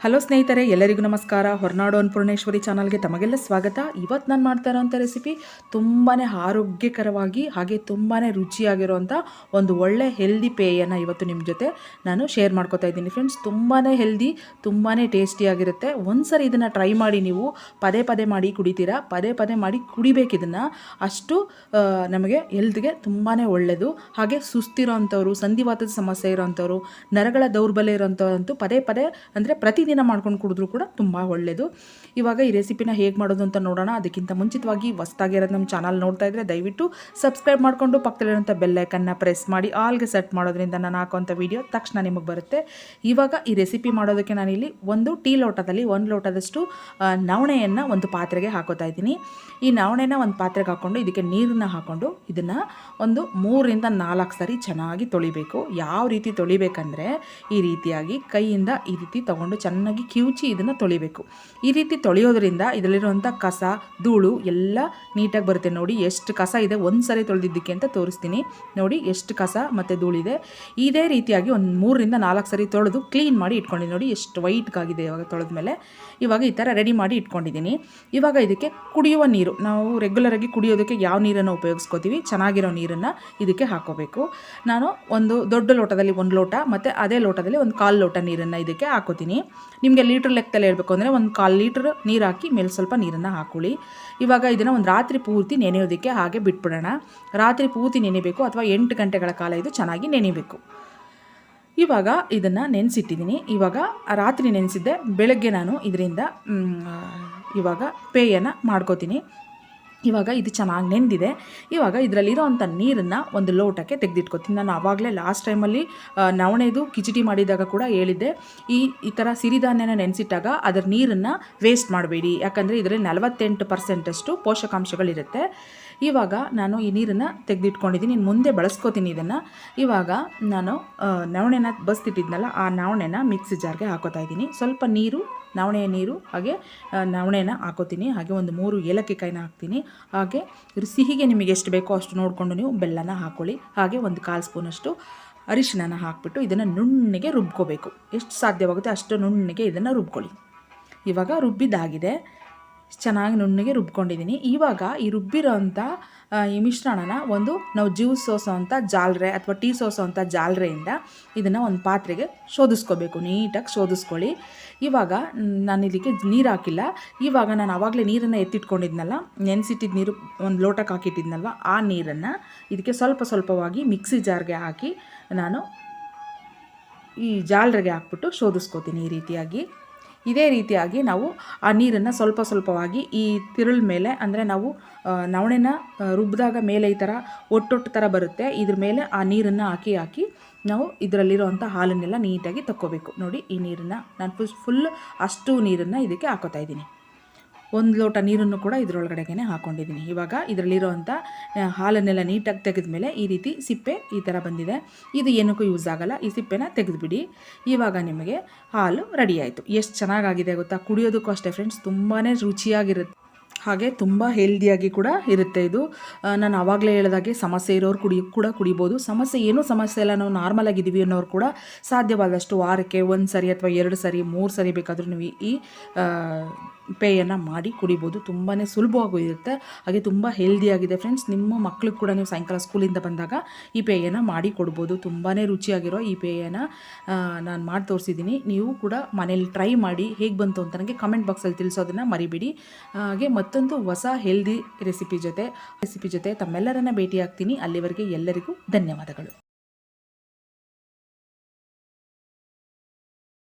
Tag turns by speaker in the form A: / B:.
A: Hello ಸ್ನೇಹಿತರೆ, ಎಲ್ಲರಿಗೂ ನಮಸ್ಕಾರ. ಹೊರನಾಡು ಅನ್ಪೂರ್ಣೇಶ್ವರಿ ಚಾನಲ್ಗೆ ತಮಗೆಲ್ಲ ಸ್ವಾಗತ. ಇವತ್ತು ನಾನು ಮಾಡ್ತಾ ಇರೋವಂಥ ರೆಸಿಪಿ ತುಂಬಾ ಆರೋಗ್ಯಕರವಾಗಿ ಹಾಗೆ ತುಂಬಾ ರುಚಿಯಾಗಿರುವಂಥ ಒಂದು ಒಳ್ಳೆ ಹೆಲ್ದಿ ಪೇಯನ್ನು ಇವತ್ತು ನಿಮ್ಮ ಜೊತೆ ನಾನು ಶೇರ್ ಮಾಡ್ಕೋತಾ ಇದ್ದೀನಿ. ಫ್ರೆಂಡ್ಸ್ ತುಂಬಾ ಹೆಲ್ದಿ ತುಂಬಾ ಟೇಸ್ಟಿಯಾಗಿರುತ್ತೆ ಒಂದ್ಸರಿ ಇದನ್ನು ಟ್ರೈ ಮಾಡಿ ನೀವು ಪದೇ ಪದೇ ಮಾಡಿ ಕುಡಿತೀರಾ? ಪದೇ ಪದೇ ಮಾಡಿ ಕುಡಿಬೇಕು ಇದನ್ನು. ಅಷ್ಟು ನಮಗೆ ಹೆಲ್ತ್ಗೆ ತುಂಬಾ ಒಳ್ಳೆಯದು ಹಾಗೆ ಸುಸ್ತಿರೋಂಥವ್ರು, ಸಂಧಿವಾತದ ಸಮಸ್ಯೆ ಇರೋವಂಥವ್ರು ನರಗಳ ದೌರ್ಬಲ್ಯ ಇರೋಂಥವ್ರಂತೂ ಪದೇ ಪದೇ ಅಂದರೆ ಪ್ರತಿದಿನ ಮಾಡ್ಕೊಂಡು ಕುಡಿದ್ರೂ ಕೂಡ ತುಂಬ ಒಳ್ಳೆಯದು ಇವಾಗ ಈ ರೆಸಿಪಿನ ಹೇಗೆ ಮಾಡೋದು ಅಂತ ನೋಡೋಣ. ಅದಕ್ಕಿಂತ ಮುಂಚಿತವಾಗಿ ಹೊಸ್ದಾಗಿರೋದು ನಮ್ಮ ಚಾನಲ್ ನೋಡ್ತಾ ಇದ್ದರೆ ದಯವಿಟ್ಟು ಸಬ್ಸ್ಕ್ರೈಬ್ ಮಾಡಿಕೊಂಡು ಪಕ್ಕದಲ್ಲಿರೋಂಥ ಬೆಲ್ಲೈಕನ್ನ ಪ್ರೆಸ್ ಮಾಡಿ. ಆಲ್ಗೆ ಸೆಟ್ ಮಾಡೋದ್ರಿಂದ ನಾನು ಹಾಕುವಂಥ ವಿಡಿಯೋ ತಕ್ಷಣ ನಿಮಗೆ ಬರುತ್ತೆ. ಇವಾಗ ಈ ರೆಸಿಪಿ ಮಾಡೋದಕ್ಕೆ ನಾನಿಲ್ಲಿ ಒಂದು ಟೀ ಲೋಟದಲ್ಲಿ ಒಂದು ಲೋಟದಷ್ಟು ನವಣೆಯನ್ನು ಒಂದು ಪಾತ್ರೆಗೆ ಹಾಕೋತಾ ಇದ್ದೀನಿ. ಈ ನವಣೆನ ಒಂದು ಪಾತ್ರೆಗೆ ಹಾಕ್ಕೊಂಡು ಇದಕ್ಕೆ ನೀರನ್ನ ಹಾಕ್ಕೊಂಡು ಇದನ್ನು ಒಂದು ಮೂರರಿಂದ ನಾಲ್ಕು ಸರಿ ಚೆನ್ನಾಗಿ ತೊಳಿಬೇಕು. ಯಾವ ರೀತಿ ತೊಳಿಬೇಕಂದ್ರೆ ಈ ರೀತಿಯಾಗಿ ಕೈಯಿಂದ ಈ ರೀತಿ ತೊಗೊಂಡು ಚೆನ್ನಾಗಿ ಕಿವುಚಿ ಇದನ್ನು ತೊಳಿಬೇಕು. ಈ ರೀತಿ ತೊಳೆಯೋದ್ರಿಂದ ಇದರಲ್ಲಿರುವಂಥ ಕಸ, ಧೂಳು ಎಲ್ಲ ನೀಟಾಗಿ ಬರುತ್ತೆ ನೋಡಿ. ಎಷ್ಟು ಕಸ ಇದೆ ಒಂದು ಸರಿ ತೊಳೆದಿದ್ದಕ್ಕೆ ಅಂತ ತೋರಿಸ್ತೀನಿ. ನೋಡಿ ಎಷ್ಟು ಕಸ ಮತ್ತು ಧೂಳಿದೆ ಇದೇ. ರೀತಿಯಾಗಿ ಒಂದು ಮೂರರಿಂದ ನಾಲ್ಕು ಸರಿ ತೊಳೆದು ಕ್ಲೀನ್ ಮಾಡಿ ಇಟ್ಕೊಂಡಿದ್ದೀನಿ ನೋಡಿ. ಎಷ್ಟು ವೈಟ್ಗಾಗಿದೆ ಇವಾಗ ತೊಳೆದ ಮೇಲೆ ಇವಾಗ ಈ ಥರ ರೆಡಿ ಮಾಡಿ ಇಟ್ಕೊಂಡಿದ್ದೀನಿ. ಇವಾಗ ಇದಕ್ಕೆ ಕುಡಿಯುವ ನೀರು. ನಾವು ರೆಗ್ಯುಲರಾಗಿ ಕುಡಿಯೋದಕ್ಕೆ ಯಾವ ನೀರನ್ನು ಉಪಯೋಗಿಸ್ಕೋತೀವಿ? ಚೆನ್ನಾಗಿರೋ ನೀರನ್ನು ಇದಕ್ಕೆ ಹಾಕೋಬೇಕು. ನಾನು ಒಂದು ದೊಡ್ಡ ಲೋಟದಲ್ಲಿ ಒಂದು ಲೋಟ ಮತ್ತು ಅದೇ ಲೋಟದಲ್ಲಿ ಒಂದು ಕಾಲು ಲೋಟ ನೀರನ್ನು ಇದಕ್ಕೆ ಹಾಕೋತೀನಿ. ನಿಮಗೆ ಲೀಟ್ರ್ ಲೆಕ್ಕದಲ್ಲಿ ಹೇಳಬೇಕು ಅಂದರೆ ಒಂದು ಕಾಲು ಲೀಟ್ರ್ ನೀರು ಹಾಕಿ ಮೇಲೆ ಸ್ವಲ್ಪ ನೀರನ್ನು ಹಾಕೊಳ್ಳಿ. ಇವಾಗ ಇದನ್ನು ಒಂದು ರಾತ್ರಿ ಪೂರ್ತಿ ನೆನೆಯೋದಕ್ಕೆ ಹಾಗೆ ಬಿಟ್ಬಿಡೋಣ. ರಾತ್ರಿ ಪೂರ್ತಿ ನೆನೆಬೇಕು ಅಥವಾ ಎಂಟು ಗಂಟೆಗಳ ಕಾಲ ಇದು ಚೆನ್ನಾಗಿ ನೆನೆಯಬೇಕು ಇವಾಗ ಇದನ್ನು ನೆನೆಸಿಟ್ಟಿದ್ದೀನಿ ಇವಾಗ ರಾತ್ರಿ ನೆನೆಸಿದ್ದೆ, ಬೆಳಗ್ಗೆ ನಾನು ಇದರಿಂದ ಇವಾಗ ಪೇಯನ್ನು ಮಾಡ್ಕೋತೀನಿ. ಇವಾಗ ಇದು ಚೆನ್ನಾಗಿ ನೆಂದಿದೆ. ಇವಾಗ ಇದರಲ್ಲಿರೋವಂಥ ನೀರನ್ನು ಒಂದು ಲೋಟಕ್ಕೆ ತೆಗೆದಿಟ್ಕೊತೀನಿ. ನಾನು ಆವಾಗಲೇ ಲಾಸ್ಟ್ ಟೈಮಲ್ಲಿ ನವಣೆದು ಕಿಚಡಿ ಮಾಡಿದಾಗ ಕೂಡ ಹೇಳಿದ್ದೆ. ಈ ಈ ಥರ ಸಿರಿಧಾನ್ಯನ ನೆನೆಸಿಟ್ಟಾಗ ಅದರ ನೀರನ್ನು ವೇಸ್ಟ್ ಮಾಡಬೇಡಿ. ಯಾಕಂದರೆ ಇದರಲ್ಲಿ ನಲವತ್ತೆಂಟು ಪರ್ಸೆಂಟಷ್ಟು ಪೋಷಕಾಂಶಗಳಿರುತ್ತೆ. ಇವಾಗ ನಾನು ಈ ನೀರನ್ನು ತೆಗೆದಿಟ್ಕೊಂಡಿದ್ದೀನಿ. ಮುಂದೆ ಬಳಸ್ಕೋತೀನಿ ಇದನ್ನು. ಇವಾಗ ನಾನು ನವಣೆನ ಬಸ್ತಿಟ್ಟಿದ್ನಲ್ಲ, ಆ ನವಣೆನ ಮಿಕ್ಸಿ ಜಾರ್ಗೆ ಹಾಕೋತಾ ಇದ್ದೀನಿ. ಸ್ವಲ್ಪ ನೀರು, ನವಣೆಯ ನೀರು, ಹಾಗೆ ನವಣೆನ ಹಾಕೋತೀನಿ. ಹಾಗೆ ಒಂದು ಮೂರು ಏಲಕ್ಕಿ ಕಾಯಿನ ಹಾಕ್ತೀನಿ. ಹಾಗೆ ಸಿಹಿಗೆ ನಿಮಗೆ ಎಷ್ಟು ಬೇಕೋ ಅಷ್ಟು ನೋಡಿಕೊಂಡು ನೀವು ಬೆಲ್ಲನ ಹಾಕೊಳ್ಳಿ. ಹಾಗೆ ಒಂದು ಕಾಲು ಸ್ಪೂನಷ್ಟು ಅರಿಶಿಣನ ಹಾಕ್ಬಿಟ್ಟು ಇದನ್ನು ನುಣ್ಣಗೆ ರುಬ್ಕೋಬೇಕು. ಎಷ್ಟು ಸಾಧ್ಯವಾಗುತ್ತೆ ಅಷ್ಟು ನುಣ್ಣಗೆ ಇದನ್ನು ರುಬ್ಕೊಳ್ಳಿ. ಇವಾಗ ರುಬ್ಬಿದ್ದಾಗಿದೆ. ಚೆನ್ನಾಗಿ ನುಣ್ಣಗೆ ರುಬ್ಕೊಂಡಿದ್ದೀನಿ. ಇವಾಗ ಈ ರುಬ್ಬಿರೋ ಅಂಥ ಈ ಮಿಶ್ರಣನ ಒಂದು ನಾವು ಜ್ಯೂಸ್ ಸೋಸೋ ಅಂಥ ಜಾಲ್ರೆ ಅಥವಾ ಟೀ ಸೋಸೋ ಅಂಥ ಜಾಲ್ರೆಯಿಂದ ಇದನ್ನು ಒಂದು ಪಾತ್ರೆಗೆ ಶೋಧಿಸ್ಕೋಬೇಕು ನೀಟಾಗಿ ಶೋಧಿಸ್ಕೊಳ್ಳಿ ಇವಾಗ ನಾನು ಇದಕ್ಕೆ ನೀರು ಹಾಕಿಲ್ಲ. ಇವಾಗ ನಾನು ಆವಾಗಲೇ ನೀರನ್ನು ಎತ್ತಿಟ್ಕೊಂಡಿದ್ನಲ್ಲ ನೆನೆಸಿಟ್ಟಿದ್ದ ನೀರು ಒಂದು ಲೋಟಕ್ಕೆ ಹಾಕಿಟ್ಟಿದ್ನಲ್ವ, ಆ ನೀರನ್ನು ಇದಕ್ಕೆ ಸ್ವಲ್ಪ ಸ್ವಲ್ಪವಾಗಿ ಮಿಕ್ಸಿ ಜಾರ್ಗೆ ಹಾಕಿ ನಾನು ಈ ಜಾಲ್ರೆಗೆ ಹಾಕ್ಬಿಟ್ಟು ಶೋಧಿಸ್ಕೋತೀನಿ ಈ ರೀತಿಯಾಗಿ. ಇದೇ ರೀತಿಯಾಗಿ ನಾವು ಆ ನೀರನ್ನು ಸ್ವಲ್ಪ ಸ್ವಲ್ಪವಾಗಿ ಈ ತಿರುಳ ಮೇಲೆ, ಅಂದರೆ ನಾವು ನವಣೆನ ರುಬ್ಬಿದಾಗ ಮೇಲೆ ಈ ಥರ ಒಟ್ಟೊಟ್ಟು ಥರ ಬರುತ್ತೆ. ಇದ್ರ ಮೇಲೆ ಆ ನೀರನ್ನು ಹಾಕಿ ಹಾಕಿ ನಾವು ಇದರಲ್ಲಿರುವಂಥ ಹಾಲನ್ನೆಲ್ಲ ನೀಟಾಗಿ ತಕ್ಕೋಬೇಕು. ನೋಡಿ, ಈ ನೀರನ್ನು ನಾನು ಫುಲ್ ಫುಲ್ ಅಷ್ಟು ನೀರನ್ನು ಇದಕ್ಕೆ ಹಾಕೋತಾ ಇದ್ದೀನಿ. ಒಂದು ಲೋಟ ನೀರನ್ನು ಕೂಡ ಇದರೊಳಗಡೆಗೆ ಹಾಕ್ಕೊಂಡಿದ್ದೀನಿ ಇವಾಗ ಇದರಲ್ಲಿರೋವಂಥ ಹಾಲನ್ನೆಲ್ಲ ನೀಟಾಗಿ ತೆಗೆದ ಮೇಲೆ ಈ ರೀತಿ ಸಿಪ್ಪೆ ಈ ಥರ ಬಂದಿದೆ. ಇದು ಏನಕ್ಕೂ ಯೂಸ್ ಆಗಲ್ಲ. ಈ ಸಿಪ್ಪೆನ ತೆಗೆದುಬಿಡಿ. ಇವಾಗ ನಿಮಗೆ ಹಾಲು ರೆಡಿ ಆಯಿತು. ಎಷ್ಟು ಚೆನ್ನಾಗಾಗಿದೆ ಗೊತ್ತಾ? ಕುಡಿಯೋದಕ್ಕೂ ಅಷ್ಟೇ ಫ್ರೆಂಡ್ಸ್ ತುಂಬಾ ರುಚಿಯಾಗಿರುತ್ತೆ. ಹಾಗೆ ತುಂಬ ಹೆಲ್ದಿಯಾಗಿ ಕೂಡ ಇರುತ್ತೆ ಇದು. ನಾನು ಆವಾಗಲೇ ಹೇಳಿದಾಗೆ ಸಮಸ್ಯೆ ಇರೋರು ಕುಡಿ, ಕೂಡ ಕುಡಿಬೋದು. ಸಮಸ್ಯೆ ಏನೂ ಸಮಸ್ಯೆ ಇಲ್ಲ, ನಾವು ನಾರ್ಮಲ್ ಆಗಿದ್ದೀವಿ ಅನ್ನೋರು ಕೂಡ ಸಾಧ್ಯವಾದಷ್ಟು ವಾರಕ್ಕೆ ಒಂದು ಸರಿ ಅಥವಾ ಎರಡು ಸರಿ, ಮೂರು ಸರಿ ಬೇಕಾದರೂ ನೀವು ಈ ಪೇಯನ್ನು ಮಾಡಿ ಕುಡಿಬೋದು. ತುಂಬಾ ಸುಲಭವಾಗೂ ಇರುತ್ತೆ. ಹಾಗೆ ತುಂಬ ಹೆಲ್ದಿಯಾಗಿದೆ ಫ್ರೆಂಡ್ಸ್ ನಿಮ್ಮ ಮಕ್ಳಿಗೆ ಕೂಡ ನೀವು ಸಾಯಂಕಾಲ ಸ್ಕೂಲಿಂದ ಬಂದಾಗ ಈ ಪೇಯನ್ನು ಮಾಡಿ ಕೊಡ್ಬೋದು. ತುಂಬಾ ರುಚಿಯಾಗಿರೋ ಈ ಪೇಯನ್ನು ನಾನು ಮಾಡಿ ತೋರಿಸಿದ್ದೀನಿ ನೀವು ಕೂಡ ಮನೇಲಿ ಟ್ರೈ ಮಾಡಿ ಹೇಗೆ ಬಂತು ಅಂತ ನನಗೆ ಕಮೆಂಟ್ ಬಾಕ್ಸಲ್ಲಿ ತಿಳಿಸೋದನ್ನು ಮರಿಬೇಡಿ. ಹಾಗೆ ಮತ್ತೊಂದು ಹೊಸ ಹೆಲ್ದಿ ರೆಸಿಪಿ ಜೊತೆ ರೆಸಿಪಿ ಜೊತೆ ತಮ್ಮೆಲ್ಲರನ್ನ ಭೇಟಿ ಆಗ್ತೀನಿ ಅಲ್ಲಿವರೆಗೆ ಎಲ್ಲರಿಗೂ ಧನ್ಯವಾದಗಳು.